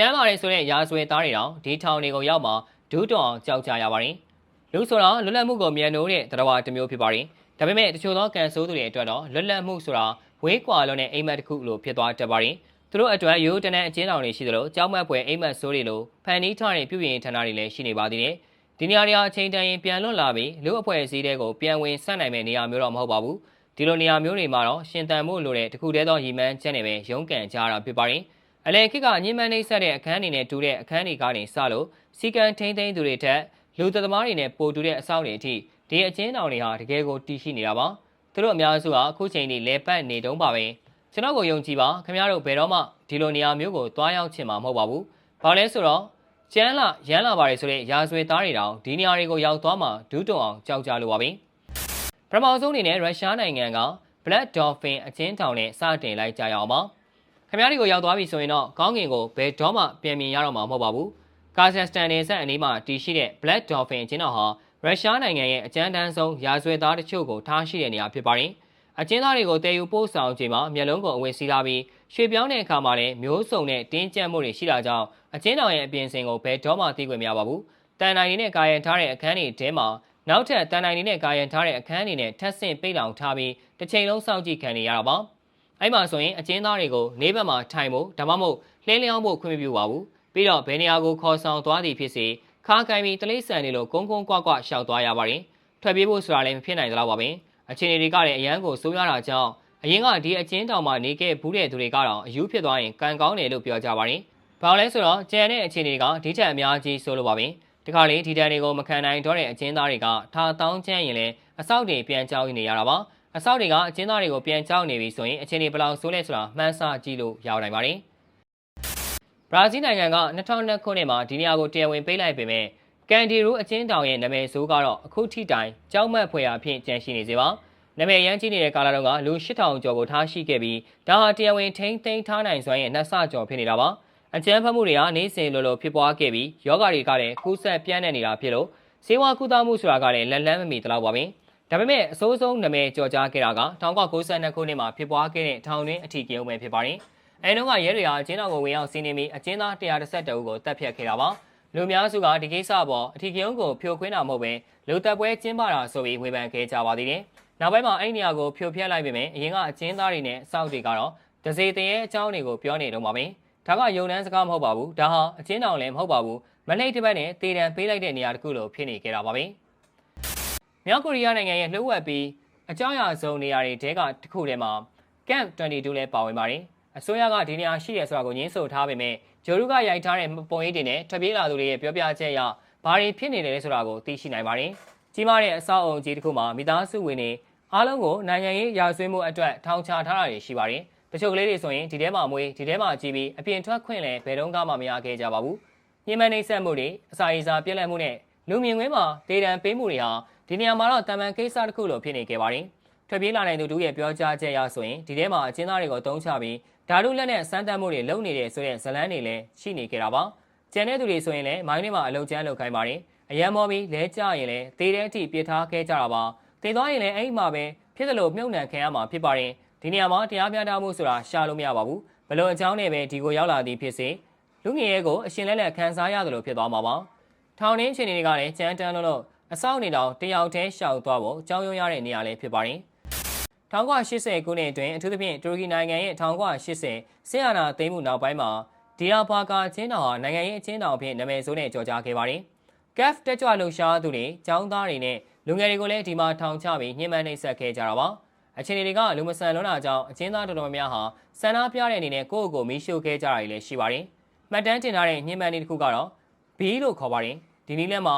ကျမ်းမာတယ်ဆိုတဲ့ရာဇဝဲသားတွေတောင်ဒီထောင်တွေကိုရောက်မှဒူးတောင်အောင်ကြောက်ကြရပါတယ်လူဆိုတာလွတ်လပ်မှုကိုမြန်နိုးတဲ့တရားတစ်မျိုးဖြစ်ပါတယ်ဒါပေမဲ့တချို့သောကန်ဆိုးသူတွေအတွက်တော့လွတ်လပ်မှုဆိုတာဝေးကွာလွန်တဲ့အိမ်မက်တစ်ခုလိုဖြစ်သွားတတ်ပါတယ်သူတို့အတွက်ရိုးတနန်းအကျဉ်းတော်တွေရှိသလိုကြောက်မက်ပွဲအိမ်မက်ဆိုးတွေလိုဖန်နီးထားတဲ့ပြုပြင်ဌာနတွေလည်းရှိနေပါသေးတယ်ဒီနေရာတွေအချိန်တန်ရင်ပြန်လွတ်လာပြီးလူအဖွဲ့အစည်းတွေကိုပြန်ဝင်ဆက်နိုင်မယ့်နေရာမျိုးတော့မဟုတ်ပါဘူးဒီလိုနေရာမျိုးတွေမှာတော့ရှင်တန်မှုလိုတဲ့တခုတည်းသောရီမန်းချက်နဲ့ပဲရုန်းကန်ကြတာဖြစ်ပါတယ် အလဲခိကညင်မန်းနှိမ့်ဆက်တဲ့အခန်းတွေနဲ့တူတဲ့အခန်းတွေကနေစလို့စီကံထိမ့်သိမ့်သူတွေထက်လူသမားတွေနဲ့ပိုတူတဲ့အဆောက်တွေအထိဒီအချင်းတော်တွေဟာတကယ်ကိုတည်ရှိနေတာပါသူတို့အများစုဟာအခုချိန်ထိလဲပတ်နေတုံးပါပဲကျွန်တော်ကိုယုံကြည်ပါခင်ဗျားတို့ဘယ်တော့မှဒီလိုနေရာမျိုးကိုတွားရောက်ချင်မှာမဟုတ်ပါဘူးဘာလဲဆိုတော့ကျန်းလာရမ်းလာပါတယ်ဆိုတဲ့ရာဇဝဲသားတွေတောင်ဒီနေရာတွေကိုရောက်သွားမှဒူးတုံအောင်ကြောက်ကြလိုပါပဲပထမဆုံးအနေနဲ့ရုရှားနိုင်ငံက Black Dolphin အချင်းတောင်နဲ့စတင်လိုက်ကြရအောင်ပါ ခင်ဗျားတွေကိုရောက်သွားပြီဆိုရင်တော့ကောင်းကင်ကိုဘယ်တော့မှပြန်မြင်ရတော့မှာမဟုတ်ပါဘူးကာဇက်စတန်နယ်စပ်အနီးမှာတည်ရှိတဲ့ Black Dolphin အချင်းတော်ဟာရုရှားနိုင်ငံရဲ့အကြမ်းတမ်းဆုံးရာဇဝဲသားတချို့ကိုထားရှိတဲ့နေရာဖြစ်ပါတယ်။အကျဉ်းသားတွေကိုတည်ယူပို့ဆောင်ချိန်မှာမျက်လုံးကိုအဝယ်စီးထားပြီးရွှေပြောင်းတဲ့အခါမှာလည်းမျိုးစုံနဲ့တင်းကျပ်မှုတွေရှိတာကြောင့်အကျဉ်းတော်ရဲ့အပြင်စင်ကိုဘယ်တော့မှသိခွင့်မရပါဘူး။တန်နိုင်နဲ့ကာယံထားတဲ့အခန်းတွေထဲမှာနောက်ထပ်တန်နိုင်နဲ့ကာယံထားတဲ့အခန်းတွေနဲ့ထပ်ဆင့်ပိတ်လောင်ထားပြီးတစ်ချိန်လုံးစောင့်ကြည့်ခံနေရတာပါ။ အဲ့မှာဆိုရင်အကျဉ်းသားတွေကိုနေဘက်မှာထိုင်ဖို့ဒါမှမဟုတ်လှင်းလျောင်းဖို့ခွင့်မပြုပါဘူး။ပြီးတော့ဘယ်နေရာကိုခေါ်ဆောင်သွားသည်ဖြစ်စေခါကိုင်ပြီးတလိษံတွေလိုကုန်းကုန်းကွကွရှောက်သွားရပါတယ်။ထွက်ပြေးဖို့ဆိုတာလည်းမဖြစ်နိုင်သလောက်ပါပဲ။အခြေအနေတွေကလည်းအရန်ကိုစိုးရတာကြောင့်အရင်ကဒီအချင်းတောင်မှနေခဲ့ဘူးတဲ့သူတွေကတော့အယူဖြစ်သွားရင်ကံကောင်းတယ်လို့ပြောကြပါတယ်။ဘာလို့လဲဆိုတော့ကျန်တဲ့အခြေအနေကဒီထက်အများကြီးဆိုလိုပါပဲ။ဒီခါလေးဒီတန်တွေကိုမခံနိုင်တော့တဲ့အချင်းသားတွေကထားတောင်းချမ်းရင်လည်းအဆောက်တွေပြန်ကြောက်နေရတာပါ။ အဆောက်တွေကအချင်းသားတွေကိုပြန်ကြောက်နေပြီဆိုရင်အခြေအနေဘယ်လောက်ဆိုးလဲဆိုတာမှန်းဆကြည့်လို့ရနိုင်ပါတယ်။ဘရာဇီးနိုင်ငံက2002ခုနှစ်မှာဒီနေရာကိုတရားဝင်ပေးလိုက်ပေမဲ့ကန်ဒီရူအချင်းတောင်ရဲ့နာမည်ဆိုးကတော့အခုထိတိုင်ကြောက်မက်ဖွယ်ရာဖြင့်ကျန်ရှိနေစေပါနာမည်ရမ်းကြီးနေတဲ့ကာလတုန်းကလူ8000ကျော်ကိုထားရှိခဲ့ပြီးဒါဟာတရားဝင်ထိန်းသိမ်းထားနိုင်စွမ်းရဲ့နှက်ဆကျော်ဖြစ်နေတာပါအကျန်းဖတ်မှုတွေဟာနေစဉ်လိုလိုဖြစ်ပွားခဲ့ပြီးယောဂတွေကလည်းကူးဆက်ပြန့်နေနေတာဖြစ်လို့ဈေးဝါကုသမှုဆိုတာကလည်းလက်လန်းမမီတလောက်ပါပဲ ဒါပေမဲ့အစိုးဆုံးနာမည်ကြော်ကြားခဲ့တာက1992ခုနှစ်မှာဖြစ်ပွားခဲ့တဲ့ထောင်တွင်းအထီးကျုံပဲဖြစ်ပါတယ်အဲတုန်းကရဲတွေဟာအကျဉ်းတော်ကိုဝင်ရောက်စီးနင်းပြီးအကျဉ်းသား132ဦးကိုတပ်ဖြတ်ခဲ့တာပါလူများစုကဒီကိစ္စပေါ်အထီးကျုံကိုဖြိုခွင်းတာမဟုတ်ပဲလူတပ်ပွဲကျင်းပတာဆိုပြီးဝေဖန်ခဲ့ကြပါသေးတယ်နောက်ပိုင်းမှာအဲ့နေရာကိုဖြိုဖျက်လိုက်ပေမဲ့အရင်ကအကျဉ်းသားတွေနဲ့စောင့်တွေကတော့ဒဇေတရေအကြောင်းတွေကိုပြောနေတော့မှာပဲဒါကယုံနှန်းစကားမဟုတ်ပါဘူးဒါဟာအကျဉ်းတော်လည်းမဟုတ်ပါဘူးမလိတ်တစ်ပတ်နဲ့တေတံပေးလိုက်တဲ့နေရာတစ်ခုလိုဖြစ်နေကြတာပါပဲ မြောက်ကိုရီးယားနိုင်ငံရဲ့လှုပ်ဝက်ပြီးအကြောင်းအရာဆုံးနေရာတွေတဲကတစ်ခုထဲမှာ Camp 22လည်းပါဝင်ပါတယ်အစိုးရကဒီနေရာရှိတယ်ဆိုတာကိုညင်းဆိုထားပေမဲ့ဂျိုရုကရိုက်ထားတဲ့ပုံရိပ်တွေနဲ့ထွက်ပြေးလာသူတွေရဲ့ပြောပြချက်အရဘာတွေဖြစ်နေတယ်လဲဆိုတာကိုသိရှိနိုင်ပါတယ်ကြီးမားတဲ့အဆောက်အုံကြီးတစ်ခုမှာမိသားစုဝင်တွေအားလုံးကိုနိုင်ငံရေးရာဇဝတ်မှုအတွက်ထောင်ချထားတာတွေရှိပါတယ်။တချို့ကလေးတွေဆိုရင်ဒီထဲမှာမွေးဒီထဲမှာကြီးပြီးအပြင်ထွက်ခွင့်လည်းဘယ်တော့မှမရခဲ့ကြပါဘူး။ညှဉ်းပန်းနှိပ်စက်မှုတွေအစာရေစာပြက်လက်မှုနဲ့လူမြင်ကွင်းမှာဒေတံပေးမှုတွေဟာ ဒီနေရာမှာတော့တမန်ကိစ္စတစ်ခုလိုဖြစ်နေခဲ့ပါတယ်။ထွက်ပြေးလာနိုင်သူတို့ရဲ့ပြောကြားချက်အရဆိုရင်ဒီထဲမှာအကျဉ်းသားတွေကိုတုံးချပြီးဓာတုလက်နဲ့စမ်းသပ်မှုတွေလုပ်နေတဲ့ဆိုတဲ့ဇလန်းတွေလည်းရှိနေကြတာပါ။ကျန်တဲ့သူတွေဆိုရင်လည်းမိုင်းထဲမှာအလုံကျန်းလုပ်ခိုင်းပါတယ်။အရန်မောပြီးလဲကြရင်လည်းသေတဲ့အထိပြစ်ထားခဲ့ကြတာပါ။သေသွားရင်လည်းအဲ့ဒီမှာပဲဖြစ်သလိုမြုပ်နှံခံရမှာဖြစ်ပါတယ်ဒီနေရာမှာတရားမျှတမှုဆိုတာရှာလို့မရပါဘူးဘလို့အကြောင်းနဲ့ပဲဒီကိုရောက်လာသည်ဖြစ်စေလူငယ်ရဲ့ကိုအရှင်လဲလက်ခန်းစားရတယ်လို့ဖြစ်သွားမှာပါထောင်ရင်းရှင်တွေကလည်းကြမ်းတမ်းလို့လို့ အဆောက်နေတောင်တယောက်တည်းရှောက်သွားဖို့အကြောင်းရုံးရတဲ့နေရာလေးဖြစ်ပါတယ်1980ခုနှစ်အတွင်းအထူးသဖြင့်တူရကီနိုင်ငံရဲ့1980ဆင်အာနာသိမ်းမှုနောက်ပိုင်းမှာဒီယာဘာကာအချင်းတော်ဟာနိုင်ငံရေးအချင်းတော်အဖြစ်နာမည်ဆိုးနဲ့ကြော်ကြားခဲ့ပါတယ်။ CAF တက်ကြွလှုပ်ရှားသူတွေ၊ចောင်းသားတွေနဲ့လူငယ်တွေကိုလည်းဒီမှာထောင်ချပြီးညှဉ်းပန်းနှိပ်စက်ခဲ့ကြတာပါအခြေအနေတွေကလူမဆန်လွန်းတာကြောင့်အချင်းသားတော်တော်များများဟာဆန္ဒပြတဲ့အနေနဲ့ကိုယ့်ကိုယ်ကိုမီးရှို့ခဲ့ကြတာတွေလည်းရှိပါတယ်မှတ်တမ်းတင်ထားတဲ့ညှဉ်းပန်းနည်းတစ်ခုကတော့ဘီလို့ခေါ်ပါတယ်ဒီနည်းလက်မှာ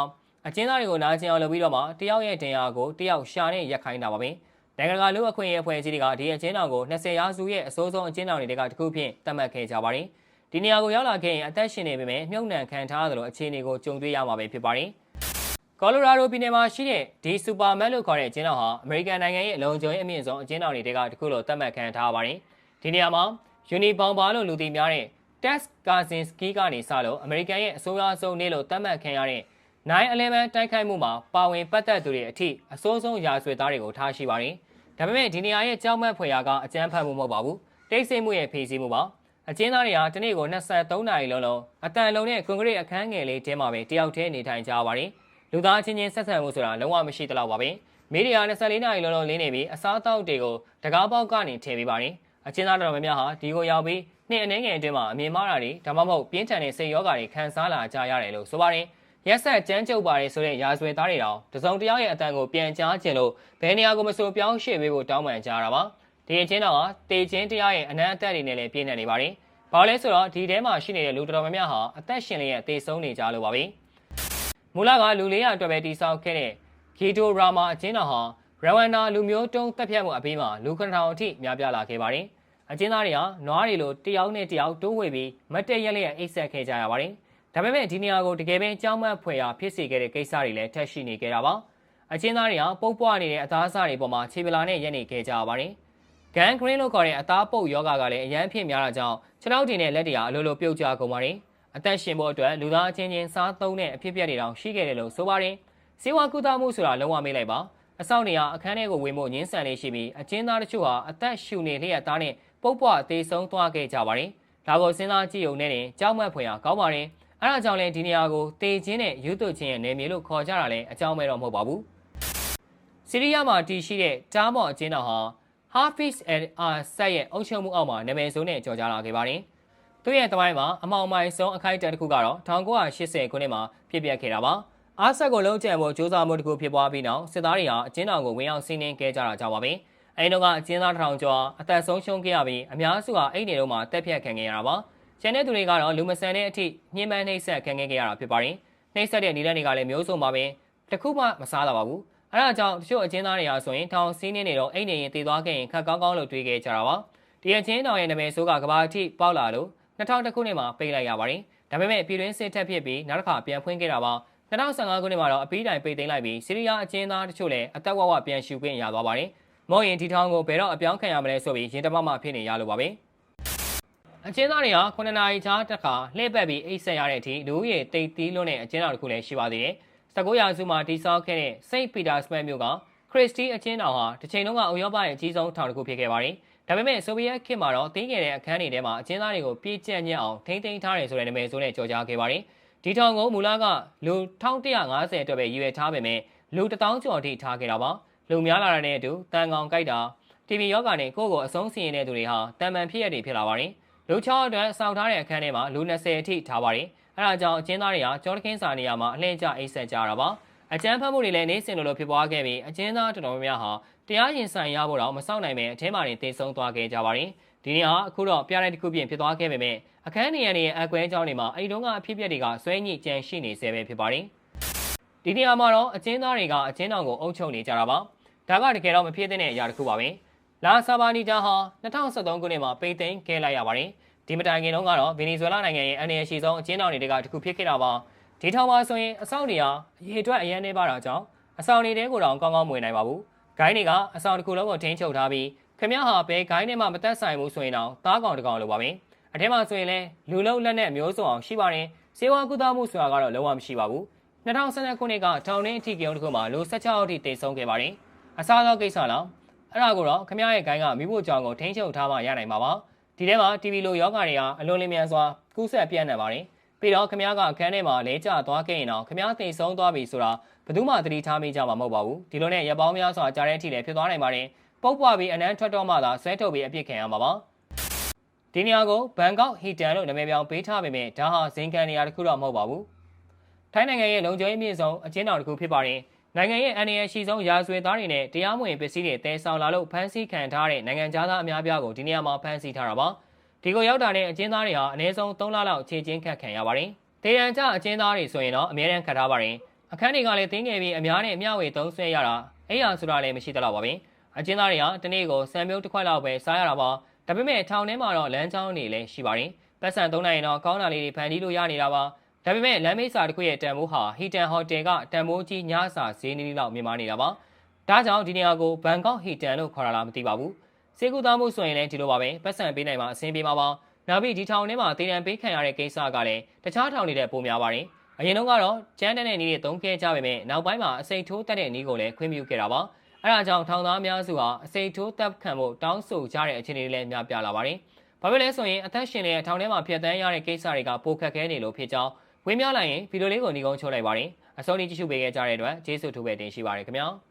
အချင်းသားတွေကိုနာကျင်အောင်လုပ်ပြီးတော့မှတယောက်ရဲ့တင်ရာကိုတယောက်ရှာနဲ့ရက်ခိုင်းတာပါပဲနိုင်ငံတကာလူအခွင့်အရေးအဖွဲ့အစည်းတွေကဒီအချင်းတော်ကို20ရာစုရဲ့အစိုးဆုံးအချင်းတော်တွေကတခုဖြင့်သတ်မှတ်ခဲ့ကြပါတယ်ဒီနေရာကိုရောက်လာခဲ့ရင်အသက်ရှင်နေပေမဲ့မြုပ်နှံခံထားရသလိုအခြေအနေကိုကြုံတွေ့ရမှာပဲဖြစ်ပါတယ်ကော်လိုရာဒိုပြည်နယ်မှာရှိတဲ့ဒီစူပါမက်လို့ခေါ်တဲ့အကျဉ်းတော်ဟာအမေရိကန်နိုင်ငံရဲ့အလုံခြုံရေးအမြင့်ဆုံးအကျဉ်းတော်တွေကတခုလိုသတ်မှတ်ခံထားပါတယ်။ဒီနေရာမှာယူနီဘောင်ဘာလို့လူသိများတဲ့ Tex Kaczynski ကနေစလို့အမေရိကန်ရဲ့အစိုးရဆုံးနေလို့သတ်မှတ်ခံရတဲ့ 9/11တိုက်ခိုက်မှုမှာပါဝင်ပတ်သက်သူတွေအထိအစိုးဆုံးရာဇဝတ်သားတွေကိုထားရှိပါတယ်။ဒါပေမဲ့ဒီနေရာရဲ့ကြောက်မက်ဖွယ်ရာကအကြမ်းဖက်မှုမဟုတ်ပါဘူး။တိတ်ဆိတ်မှုရဲ့ဖေးစည်းမှုပါ။အကျဉ်းသားတွေဟာတနေ့ကို23နာရီလုံးလုံးအတန်လုံးနဲ့ကွန်ကရစ်အခန်းငယ်လေးတဲမှာပဲတယောက်တည်းနေထိုင်ကြပါတယ်လူသားချင်းချင်းဆက်ဆံမှုဆိုတာလုံးဝမရှိသလောက်ပါပဲမီဒီယာ24နာရီလုံးလုံးလင်းနေပြီးအစားအသောက်တွေကိုတကားပေါက်ကနေထည့်ပေးပါတယ်အကျဉ်းသားတော်များများဟာဒီကိုရောက်ပြီးနှစ်အနေငယ်အတွင်းမှာအမြင်မှားတာတွေဒါမှမဟုတ်ပြင်းထန်တဲ့စိတ်ရောဂါတွေခံစားလာကြရတယ်လို့ဆိုပါတယ် ရက်ဆက်ကြမ်းကြုတ်ပါတယ်ဆိုတဲ့ရာဇဝတ်သားတွေတောင်တစုံတယောက်ရဲ့အတန်ကိုပြန်ကြားခြင်းလို့ဘယ်နေရာကိုမဆိုပြောင်းရွှေ့ပေးဖို့တောင်းပန်ကြတာပါဒီအချင်းတော်ဟာတေချင်းတရားရဲ့အနမ်းအသက်တွေနဲ့လည်းပြည့်နေနေပါတယ်ဘာလဲဆိုတော့ဒီထဲမှာရှိနေတဲ့လူတော်တော်များများဟာအသက်ရှင်လျက်အသေးဆုံးနေကြလို့ပါပဲမူလကလူ400အတွက်ပဲတိစောက်ခဲ့တဲ့ဂီတိုရာမာအချင်းတော်ဟာရဝန္နာလူမျိုးတုံးတက်ဖြတ်မှုအပြီးမှာလူခဏထောင်အထိများပြားလာခဲ့ပါတယ်အချင်းသားတွေဟာနွားတွေလိုတယောက်နဲ့တယောက်တိုးဝေပြီးမတ်တက်ရက်လျက်အိတ်ဆက်ခဲ့ကြရပါတယ် ဒါပေမဲ့ဒီနေရာကိုတကယ်ပဲကြောင်းမတ်ဖွယ်ရာဖြစ်စေခဲ့တဲ့ကိစ္စတွေလည်းထက်ရှိနေခဲ့တာပါအချင်းသားတွေဟာပုတ်ပွားနေတဲ့အသားအစာတွေပေါ်မှာခြေပလာနဲ့ရက်နေခဲ့ကြရပါတယ်ဂန်ဂရင်းလို့ခေါ်တဲ့အသားပုတ်ယောဂကလည်းအရန်ဖြစ်များတာကြောင့်ခြေထောက်တင်တဲ့လက်တွေဟာအလိုလိုပြုတ်ကျကုန်ပါတယ်။အသက်ရှင်ဖို့အတွက်လူသားအချင်းချင်းစားသုံးတဲ့အဖြစ်အပျက်တွေတောင်ရှိခဲ့တယ်လို့ဆိုပါတယ်။စေဝါကုသမှုဆိုတာလုံးဝမေးလိုက်ပါ။အဆောင်နေရအခန်းထဲကိုဝင်ဖို့ညှင်းဆန်လေးရှိပြီးအချင်းသားတို့ဟာအသက်ရှူနေလျက်သားနဲ့ပုတ်ပွားအသေးဆုံးသွားခဲ့ကြပါတယ်။ဒါကိုစဉ်းစားကြည့်ုံနဲ့တင်ကြောက်မက်ဖွယ်ရာကောင်းပါတယ်။ အဲဒါကြောင့်လည်းဒီနေရာကိုတေချင်းနဲ့ယူသွချင်းရဲ့နေမြေလို့ခေါ်ကြတာလည်းအကြောင်းမဲ့တော့မဟုတ်ပါဘူး။ဆီးရီးယားမှာတည်ရှိတဲ့တားမော့အချင်းတော်ဟာ Hafiz al-Assad ရဲ့အုပ်ချုပ်မှုအောက်မှာနာမည်ဆိုးနဲ့ကြော်ကြားလာခဲ့ပါတယ်။သူ့ရဲ့တမိုင်းမှာအမောင်မိုင်ဆုံးအခိုက်အတန့်တစ်ခုကတော့1980ခုနှစ်မှာဖြစ်ပျက်ခဲ့တာပါ။အာဆတ်ကိုလုံးကျန်ဖို့စ조사မှုတစ်ခုဖြစ်ပွားပြီးနောက်စစ်သားတွေဟာအကျဉ်းထောင်ကိုဝင်ရောက်စီးနင်းခဲ့ကြတာကြောင့်ပါပဲ။အဲဒီတော့ကအကျဉ်းသားတစ်ထောင်ကျော်အသက်ဆုံးရှုံးခဲ့ရပြီးအများစုဟာအိတ်နေတော့မှတက်ဖြတ်ခံခဲ့ရတာပါ။ ကျန်တဲ့သူတွေကတော့လူမဆန်တဲ့အထိညှဉ်းပန်းနှိပ်စက်ခံခဲ့ရတာဖြစ်ပါတယ်။နှိပ်စက်တဲ့နေလက်တွေကလည်းမျိုးစုံပါပဲ။တခုမှမစားတော့ပါဘူး။အဲဒါကြောင့်တချို့အကျဉ်းသားတွေဟာဆိုရင်ထောင်စီးနေနေတော့အိတ်နေရင်တည်သွားခဲ့ရင်ခက်ကောင်းကောင်းလို့တွေးခဲ့ကြတာပါဒီအချင်းတောင်ရဲ့နာမည်ဆိုးကကဘာအထိပေါက်လာလို့2000ခုနှစ်မှာပိတ်လိုက်ရပါတယ်ဒါပေမဲ့ပြည်တွင်းစစ်ထက်ဖြစ်ပြီးနောက်တစ်ခါပြန်ဖွင့်ခဲ့တာပါ2015ခုနှစ်မှာတော့အပီးတိုင်ပိတ်သိမ်းလိုက်ပြီးဆီးရီးယားအကျဉ်းသားတချို့လည်းအသက်ဝဝပြန်ရှူခွင့်ရသွားပါတယ်မော်ရင်ဒီထောင်ကိုဘယ်တော့အပြောင်းခံရမလဲဆိုပြီးရင်တမမဖြစ်နေရလို့ပါပဲ အကျဉ်းသားတွေဟာ9နာရီချားတစ်ခါလှည့်ပတ်ပြီးအိတ်ဆက်ရတဲ့အထိလူရဲ့တိတ်သီးလွန်းတဲ့အကျဉ်းသားတစ်ခုလည်းရှိပါသေးတယ်19ရာစုမှာတည်ဆောက်ခဲ့တဲ့စိန့်ပီတာစပက်မြို့ကခရစ်စတီအချင်းတော်ဟာတစ်ချိန်လုံးကဥရောပရဲ့အကြီးဆုံးထောင်တစ်ခုဖြစ်ခဲ့ပါတယ်။ဒါပေမဲ့ဆိုဗီယက်ခေတ်မှာတော့တင်းငယ်တဲ့အခန်းတွေထဲမှာအချင်းသားတွေကိုပြေးကျက်ညက်အောင်ထိမ့်သိမ်းထားတယ်ဆိုတဲ့နာမည်ဆိုနဲ့ကြော်ကြားခဲ့ပါတယ်။ဒီထောင်ကိုမူလကလူ1150အတွက်ပဲရည်ရွယ်ထားပေမဲ့လူ1000ကျော်အထိထားခဲ့တာပါ။လူများလာတဲ့နဲ့အတူတန်ကောင်ကြိုက်တာတီဗီယောဂါနဲ့ကိုယ့်ကိုအဆုံးစီရင်တဲ့သူတွေဟာတန်ပန်ဖြစ်ရတွေဖြစ်လာပါတယ်။ လူ6အတွက်စောင့်ထားတဲ့အခန်းထဲမှာလူ20အထိထားပါတယ်။အဲဒါကြောင့်အချင်းသားတွေကကြောတခင်းစာနေရာမှာအလှည့်ကျအိတ်ဆက်ကြတာပါ။အကြမ်းဖက်မှုတွေလည်းနေစဉ်လိုလိုဖြစ်ပွားခဲ့ပြီးအကျဉ်းသားတော်တော်များများဟာတရားရင်ဆိုင်ရဖို့တော့မစောင့်နိုင်ပဲအထင်းမာတွေတင်ဆုံးသွားခဲ့ကြပါတယ်။ဒီနေ့ဟာအခုတော့ပြတဲ့တစ်ခုပြင်ဖြစ်သွားခဲ့ပေမဲ့အခန်းနေရရဲ့အကွဲအကြောင်းတွေမှာအဲဒီတုန်းကအဖြစ်အပျက်တွေကဆွဲညစ်ကြံရှိနေဆဲပဲဖြစ်ပါတယ်။ဒီနေရာမှာတော့အကျဉ်းသားတွေကအကျဉ်းတော်ကိုအုပ်ချုပ်နေကြတာပါ။ဒါကတကယ်တော့မဖြစ်တဲ့အရာတစ်ခုပါပဲ။ လာဆာဘာနီတာဟာ2013ခုနှစ်မှာပိတ်သိမ်းခဲ့လိုက်ရပါတယ်။ဒီမတိုင်ခင်တုန်းကတော့ဗီနီဇွဲလားနိုင်ငံရဲ့အနေအရှိဆုံးအကျဉ်းတော်တွေကတခုဖြစ်ခဲ့တာပါ။ဒီထောင်မှာဆိုရင်အဆောင်တွေဟာအရေအတွက်အရန်နေပါတာကြောင့်အဆောင်တွေတဲကိုတော့ကောင်းကောင်းမဝင်နိုင်ပါဘူး။ဂိုင်းတွေကအဆောင်တစ်ခုလုံးကိုထိန်းချုပ်ထားပြီးခမရဟာဘဲဂိုင်းနဲ့မှမသက်ဆိုင်ဘူးဆိုရင်တော့သားကောင်တကောင်လိုပါပဲ။အထက်မှာဆိုရင်လည်းလူလုံးလက်နဲ့မျိုးစုံအောင်ရှိပါတယ်။စေဝါကုသမှုဆိုတာကတော့လုံးဝမရှိပါဘူး။2012ခုနှစ်ကထောင်ရင်းအထီကရုံတစ်ခုမှာလူ16အထိတိတ်ဆုံးခဲ့ပါတယ်။အစားသောကိစ္စလား အဲ့ဒါကိုတော့ခမရရဲ့ဂိုင်းကမိဖို့ကြောင်ကိုထိန်းချုပ်ထားမှရနိုင်မှာပါ။ဒီထဲမှာ TV လိုယောဂါတွေဟာအလွန်လင်းမြန်စွာကူးစက်ပြန့်နှံ့ပါတယ်။ပြီးတော့ခမ ्या ကအခန်းထဲမှာလဲကျသွားခဲ့ရင်တော့ခမ ्या တိတ်ဆုံးသွားပြီဆိုတာဘယ်သူမှသတိထားမိကြမှာမဟုတ်ပါဘူးဒီလိုနဲ့ရပောင်းများစွာကြားတဲ့အထိလည်းဖြစ်သွားနိုင်ပါတယ်ပုတ်ပွားပြီးအနမ်းထွက်တော့မှသာဆွဲထုတ်ပြီးအပြစ်ခံရမှာပါဒီနေရာကိုဘန်ကောက်ဟီတန်လို့နာမည်ပြောင်းပေးထားပေမဲ့ဒါဟာဇင်ကန်နေရာတစ်ခုတော့မဟုတ်ပါဘူးထိုင်းနိုင်ငံရဲ့လုံခြုံရေးမြင့်ဆုံးအကျဉ်းတော်တစ်ခုဖြစ်ပါတယ် နိုင်ငံရဲ့အန်ရရှိဆုံးရာဇဝတ်သားတွေနဲ့တရားမဝင်ပစ္စည်းတွေတဲဆောင်လာလို့ဖမ်းဆီးခံထားတဲ့နိုင်ငံသားအများပြားကိုဒီနေရာမှာဖမ်းဆီးထားတာပါ။ဒီကိုရောက်တာနဲ့အကျဉ်းသားတွေဟာအနည်းဆုံး3လလောက်ခြေချင်းခတ်ခံရပါတယ်။ဒေရန်ကျအကျဉ်းသားတွေဆိုရင်တော့အမြဲတမ်းခတ်ထားပါတယ်။အခန်းတွေကလည်းတင်းငယ်ပြီးအများနဲ့အမျှဝေသုံးဆွဲရတာအဲ့ရဆိုတာလည်းမရှိတော့ပါဘူး။အကျဉ်းသားတွေကတနေ့ကိုစံမျိုးတစ်ခွက်လောက်ပဲစားရတာပါ။ဒါပေမဲ့ထောင်ထဲမှာတော့လမ်းကြောင်းတွေလည်းရှိပါတယ်။ပတ်စံသုံးနိုင်ရင်တော့ကောင်းတာလေးတွေဖန်တီးလို့ရနေတာပါ။ ဒါပေမဲ့လမ်းမေးစာတစ်ခုရဲ့တန်ဖိုးဟာဟီတန်ဟိုတယ်ကတန်ဖိုးကြီးညစာဈေးနည်းလောက်မြင်မာနေတာပါ။ဒါကြောင့်ဒီနေရာကိုဘန်ကောက်ဟီတန်လို့ခေါ်တာလားမသိပါဘူး။စေကူသားမှုဆိုရင်လည်းဒီလိုပါပဲပတ်စံပေးနိုင်မှာအဆင်ပြေမှာပါနောက်ပြီးဒီထောင်ထဲမှာတည်တံပေးခံရတဲ့ကိစ္စကလည်းတခြားထောင်တွေတဲ့ပိုများပါတယ်အရင်တုန်းကတော့ကျန်းတဲ့နေတွေသုံးခဲ့ကြပေမဲ့နောက်ပိုင်းမှာအစိတ်ထိုးတက်တဲ့နေကိုလည်းခွင့်ပြုခဲ့တာပါအဲဒါကြောင့်ထောင်သားအများစုဟာအစိတ်ထိုးတက်ခံဖို့တောင်းဆိုကြတဲ့အခြေအနေတွေလည်းများပြားလာပါတယ်ဘာဖြစ်လဲဆိုရင်အသက်ရှင်နေတဲ့ထောင်ထဲမှာဖျက်ဆီးရတဲ့ကိစ္စတွေကပိုခက်ခဲနေလို့ဖြစ်ကြောင်း ဝေမျှလိုက်ရင်ဗီဒီယိုလေးကိုညီကုန်းချုပ်လိုက်ပါတယ်အစောကြီးကြည့်ရှုပေးခဲ့ကြတဲ့အတွက်ကျေးဇူးထူးပဲတင်ရှိပါတယ်ခင်ဗျာ။